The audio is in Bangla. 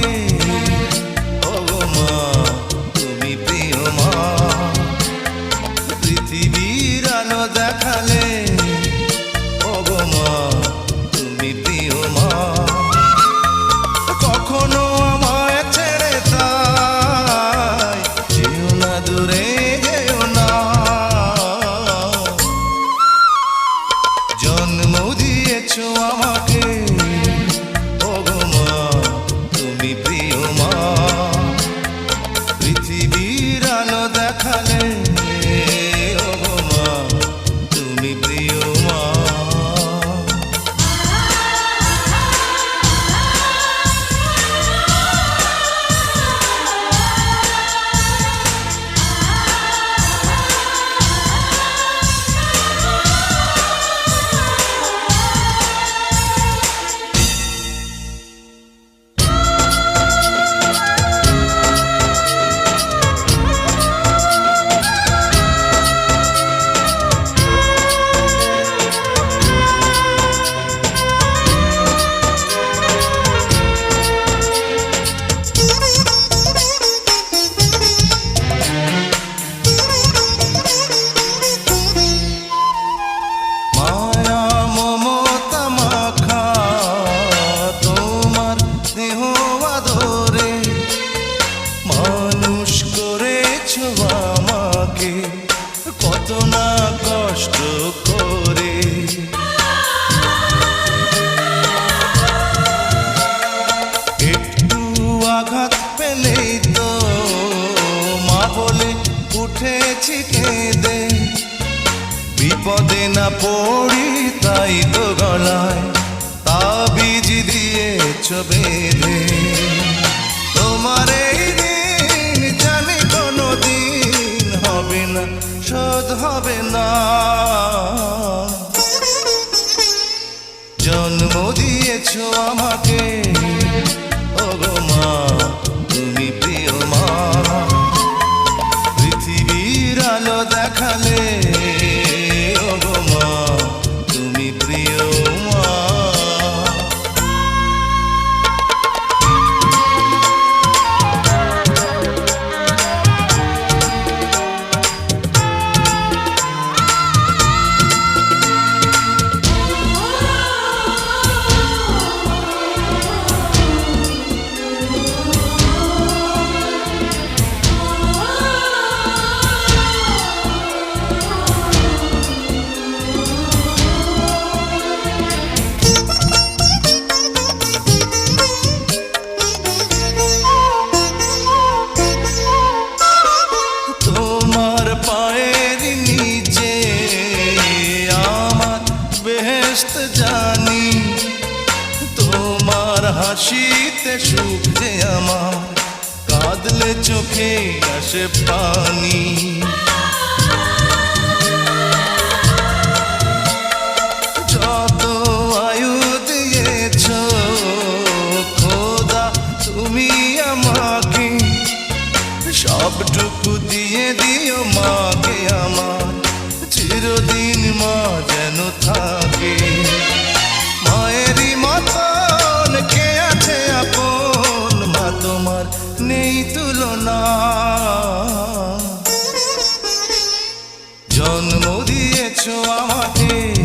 qué. উঠেছি কেঁদে বিপদে না পড়ি, তাই তো গলায় তাবিজ দিয়েছ বেঁধে। তোমার এই দিন জানি কোনো দিন হবে না, শোধ হবে না। জন্ম দিয়েছ আমাকে ও গো মা। বেহেস্ত জানি তোমার হাসিতে সুখ আমার কাঁদলে চোখে আসে পানি। নেই তুলনা। জন্ম দিয়েছ আমাকে।